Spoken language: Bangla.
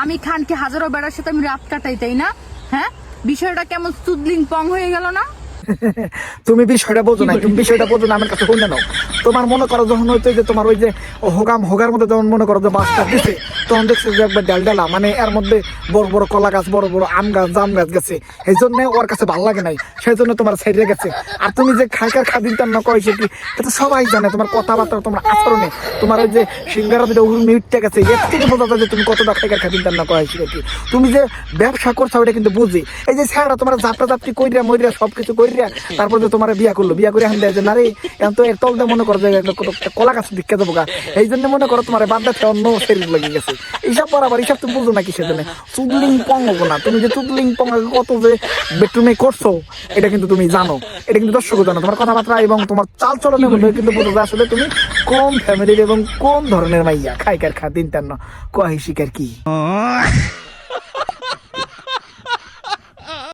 আমি খানকে হাজারো বেড়ার সাথে আমি রাত কাটাই তাই না? হ্যাঁ? বিষয়টা কেমন সুদলিং পং হয়ে গেল না? তুমি বিষয়টা বোঝো না তুমি বিষয়টা বোঝো না আমার কাছে কোন নাও। তোমার মনে করো যখন হইতো যে তোমার ওই যে হোগাম, হোগার মধ্যে যখন মনে করো যে বাসটা দিছে, তখন দেখছে যে একবার ডাল ডালা মানে এর মধ্যে বড় বড় কলা গাছ, বড় বড় আম গাছ, জাম গাছ গেছে। এই জন্য ওর কাছে ভালো লাগে নাই, সেই জন্য তোমার সাইডে গেছে। আর তুমি যে খাইকার খাদিন তার না কয়েছে কি, এটা সবাই জানে, তোমার কথাবার্তা, তোমার আচরণে। তোমার ওই যে সিঙ্গারা দিতে উড় মিটটা গেছে, এর থেকে বোঝা যায় যে তুমি কতটা খাইকার খাদিন তার না কয়েছে কি তুমি যে ব্যবসা করছ ওটা কিন্তু বুঝি। এই যে স্যাররা তোমার যাত্রা যাত্রী কইরা, মইরা সবকিছু কইরা, তারপর যে তোমার বিয়া করল, বিয়া করে এখন দেয় যে, না রে, এখন তো এর তল দিয়ে মনে করো যে একটা কলা গাছ দিকে যাব গা। এই জন্য মনে করো তোমার বাদ দাতে অন্য শরীর লেগে গেছে। এইসব বরাবর এইসব তুমি বুঝো না কিসের জন্য। চুদলিং পং হব না। তুমি যে চুদলিং পং কত যে বেডরুমে করছ, এটা কিন্তু তুমি জানো। এটা কিন্তু দর্শকও জানো। তোমার কথাবার্তা এবং তোমার চাল মধ্যে কিন্তু বোঝো যে আসলে তুমি কোন ফ্যামিলির এবং কোন ধরনের মাইয়া। খাইকার খা, দিন তার কয় শিকার কি?